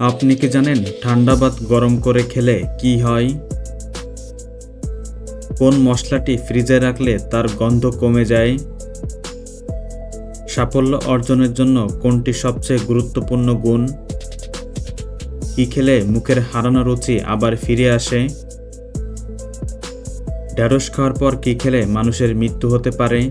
আপনি কি জানেন ঠান্ডা ভাত গরম করে খেলে কি হয়? কোন মশলাটি ফ্রিজে রাখলে তার গন্ধ কমে যায়? সাফল্য অর্জনের জন্য কোনটি সবচেয়ে গুরুত্বপূর্ণ গুণ? কি খেলে মুখের হারানো রুচি আবার ফিরে আসে? ঢ্যাঁড়স খাওয়ার পর কি খেলে মানুষের মৃত্যু হতে পারে?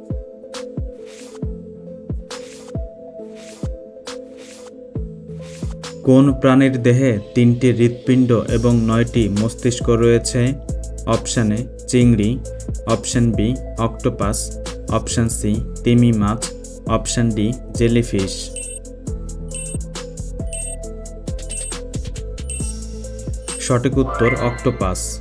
কোন প্রাণীর দেহে তিনটি হৃৎপিণ্ড এবং নয়টি মস্তিষ্ক রয়েছে? অপশান এ, চিংড়ি। Option B, octopus. Option C, তিমি মাছ। Option D, jellyfish. সঠিক উত্তর অক্টোপাস।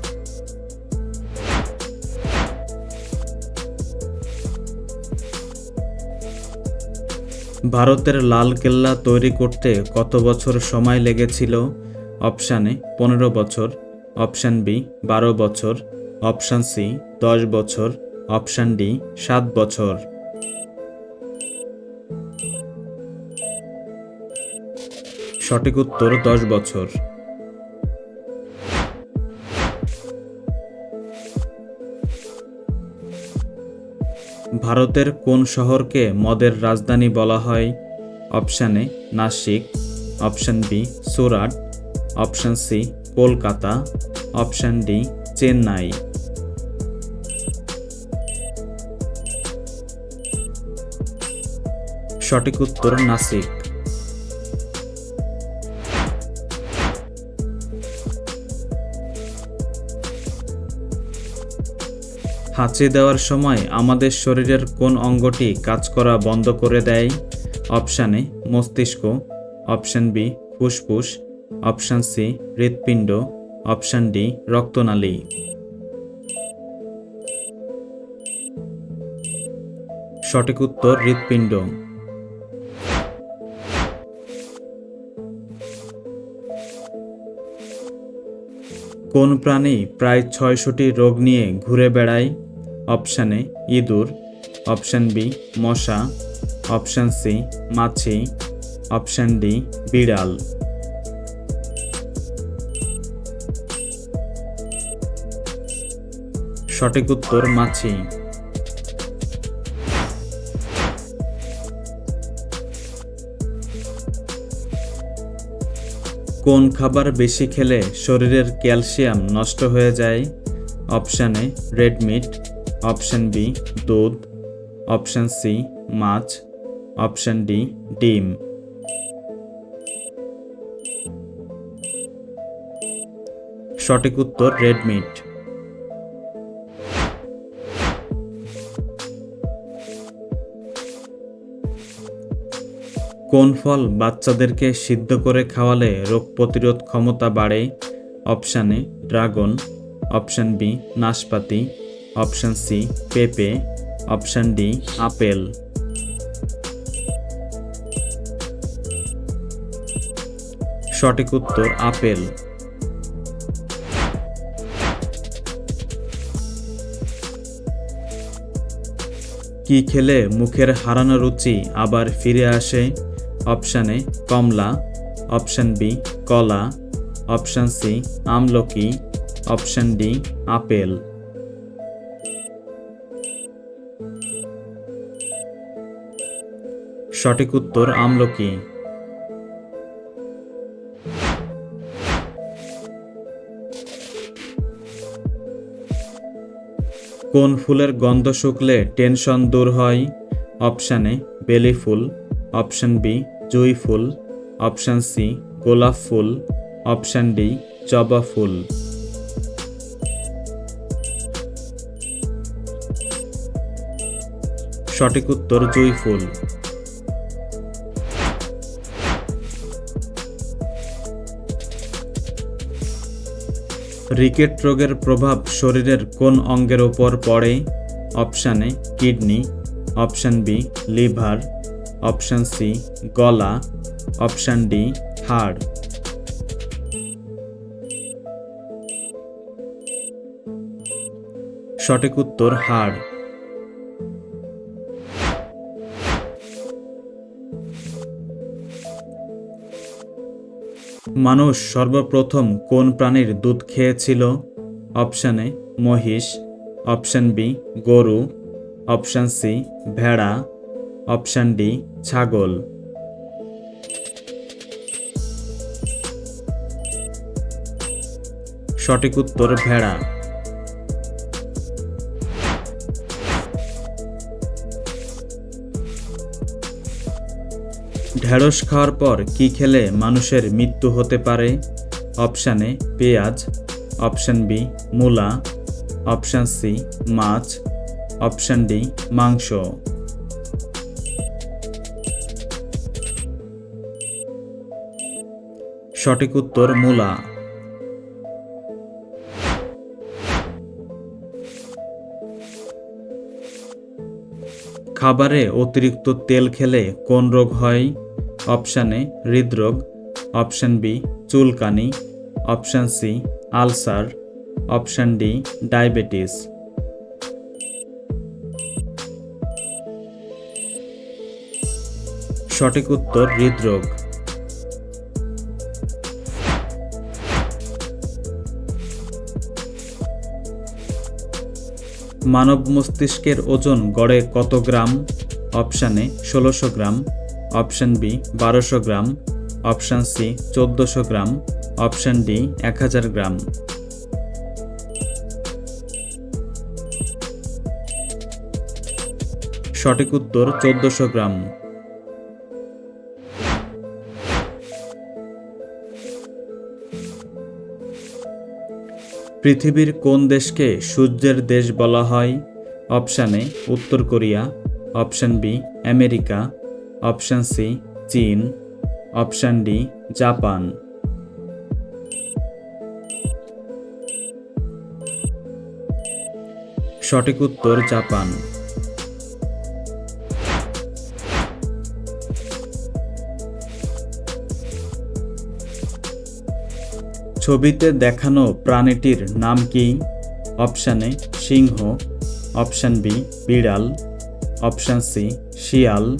ভারতের লাল কেল্লা তৈরি করতে কত বছর সময় লেগেছিল? অপশান এ, পনেরো বছর। অপশান বি, বারো বছর। অপশান সি, দশ বছর। অপশান ডি, সাত বছর। সঠিক উত্তর, দশ বছর। ভারতের কোন শহরকে মদের রাজধানী বলা হয়? Option A, Nashik, option B, Surat, option C, Kolkata, option D, Chennai. সঠিক উত্তর নাসিক। হাঁচি দেওয়ার সময় আমাদের শরীরের কোন অঙ্গটি কাজ করা বন্ধ করে দেয়? অপশান এ, মস্তিষ্ক। অপশান বি, ফুসফুস। অপশান সি, হৃৎপিণ্ড। অপশান ডি, রক্তনালী। সঠিক উত্তর হৃৎপিণ্ড। কোন প্রাণী প্রায় ছয়শটি রোগ নিয়ে ঘুরে বেড়ায়? অপশানে ইঁদুর। অপশান বি, মশা। অপশান সি, মাছি। অপশান ডি, বিড়াল। সঠিক উত্তর মাছি। কোন খাবার বেশি খেলে শরীরের ক্যালসিয়াম নষ্ট হয়ে যায়? Option A red meat option B, দুধ, অপশান সি, মাছ, অপশান ডি, ডিম। সঠিক উত্তর রেড মিট কোন ফল বাচ্চাদেরকে সিদ্ধ করে খাওয়ালে রোগ প্রতিরোধ ক্ষমতা বাড়ে? Option A, dragon. Option B, নাশপাতি। অপশান সি, পেঁপে। Option D, apple. সঠিক উত্তর, আপেল। কি খেলে মুখের হারানো রুচি আবার ফিরে আসে? অপশান এ কমলা, অপশান বি কলা, অপশান সি আমলকি, অপশান ডি আপেল। সঠিক উত্তর আমলকি। কোন ফুলের গন্ধ শুকলে টেনশন দূর হয়? অপশান এ বেলি ফুল, অপশান বি জুই ফুল, অপশান সি গোলাপ ফুল, অপশান ডি জবা ফুল। সঠিক উত্তর জুই ফুল। রিকেট রোগের প্রভাব শরীরের কোন অঙ্গের ওপর পড়ে? Option kidney. Option B liver. Option C, গলা, অপশান ডি, হাড়। সঠিক উত্তর, হাড়। মানুষ সর্বপ্রথম কোন প্রাণীর দুধ খেয়েছিল? অপশান মহিষ। অপশান বি, গরু। অপশান সি, ভেড়া। অপশান ডি, ছাগল। সঠিক উত্তর, ভেড়া। ঢেঁড়স খাওয়ার পর কি খেলে মানুষের মৃত্যু হতে পারে? অপশানে পেঁয়াজ। অপশান বি, মূলা। অপশান সি, মাছ। অপশান ডি, মাংস। সঠিক উত্তর মূলা। খাবারে অতিরিক্ত তেল খেলে কোন রোগ হয়? অপশান হৃদরোগ। অপশান বি, চুলকানি। Option C, ulcer. Option D, diabetes. সঠিক উত্তর হৃদরোগ। মানব মস্তিষ্কের ওজন গড়ে কত গ্রাম? অপশান এ, ষোলোশো গ্রাম। অপশান বি, বারোশো গ্রাম। অপশান সি, চোদ্দোশো গ্রাম। অপশান ডি এক হাজার গ্রাম। সঠিক উত্তর, চোদ্দোশো গ্রাম। পৃথিবীর কোন দেশকে সূর্যের দেশ বলা হয়? অপশান এ, উত্তর Korea. Option B, America. Option C, চীন। Option D, Japan. সঠিক উত্তর জাপান। ছবিতে দেখানো প্রাণীটির নাম কি? অপশান এ, সিংহ। অপশান বি, বিড়াল। অপশান সি, শিয়াল।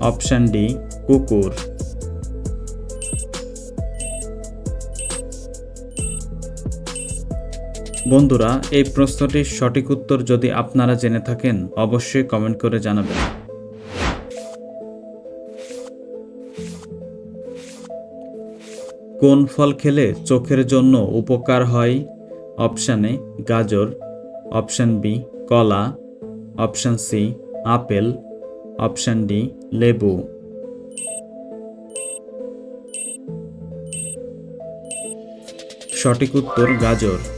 অপশান ডি, কুকুর। বন্ধুরা, এই প্রশ্নটির সঠিক উত্তর যদি আপনারা জেনে থাকেন, অবশ্যই কমেন্ট করে জানাবেন। কোন ফল খেলে চোখের জন্য উপকার হয়? অপশান এ, গাজর। অপশান বি, কলা। Option C, apple. Option D, লেবু। সঠিক উত্তর গাজর।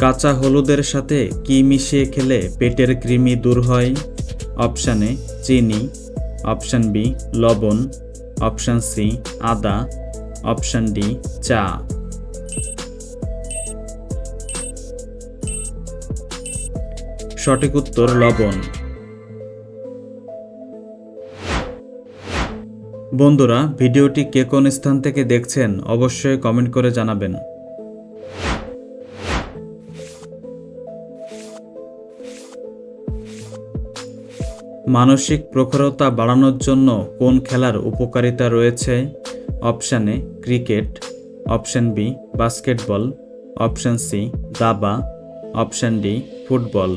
কাঁচা হলুদের সাথে কি মিশিয়ে খেলে পেটের কৃমি দূর হয়? অপশান এ, চিনি। অপশান বি, লবণ। অপশান সি, আদা। অপশান ডি, চা। সঠিক উত্তর, লবণ। বন্ধুরা, ভিডিওটি কে কোন স্থান থেকে দেখছেন অবশ্যই কমেন্ট করে জানাবেন। মানসিক প্রখরতা বাড়ানোর জন্য কোন খেলার উপকারিতা রয়েছে? Option A, cricket. Option B, basketball. Option C, দাবা। Option D, football.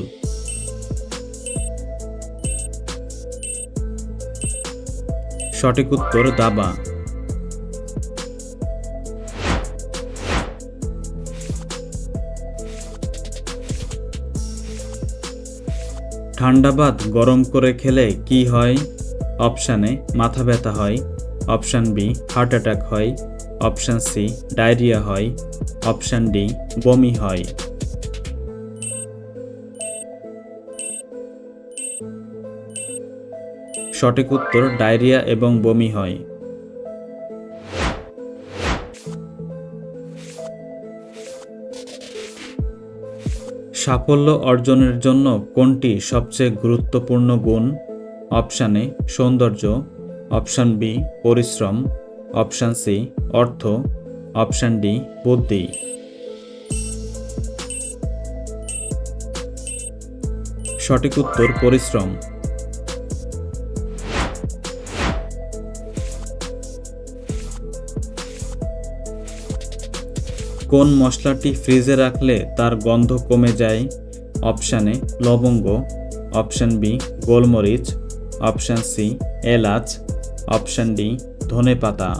সঠিক উত্তর দাবা। ঠান্ডা ভাত গরম করে খেলে কি হয়? অপশানে মাথা ব্যথা হয়। অপশান বি, হার্ট অ্যাটাক হয়। অপশান সি, ডায়রিয়া হয়। অপশান ডি, বমি হয়। সঠিক উত্তর, ডায়রিয়া এবং বমি হয়। সাফল্য অর্জনের জন্য কোনটি সবচেয়ে গুরুত্বপূর্ণ গুণ? অপশান এ, সৌন্দর্য। অপশান বি, পরিশ্রম। অপশান সি, অর্থ। অপশান ডি, বুদ্ধি। সঠিক উত্তর, পরিশ্রম। কোন মশলাটি ফ্রিজে রাখলে তার গন্ধ কমে যায়? অপশান এ, লবঙ্গ। অপশান বি, গোলমরিচ। অপশান সি, এলাচ। অপশান ডি, ধনে পাতা।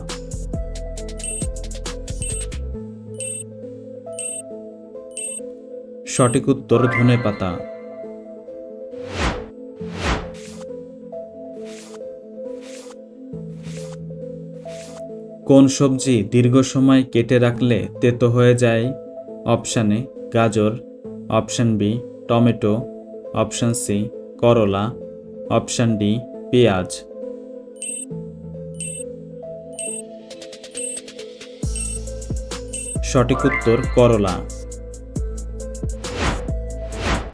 সঠিক উত্তর ধনে পাতা। কোন সবজি দীর্ঘ সময় কেটে রাখলে তেতো হয়ে যায়? অপশান এ, গাজর। Option B, tomato. Option C, করলা। অপশান ডি, পেঁয়াজ। সঠিক উত্তর, করলা।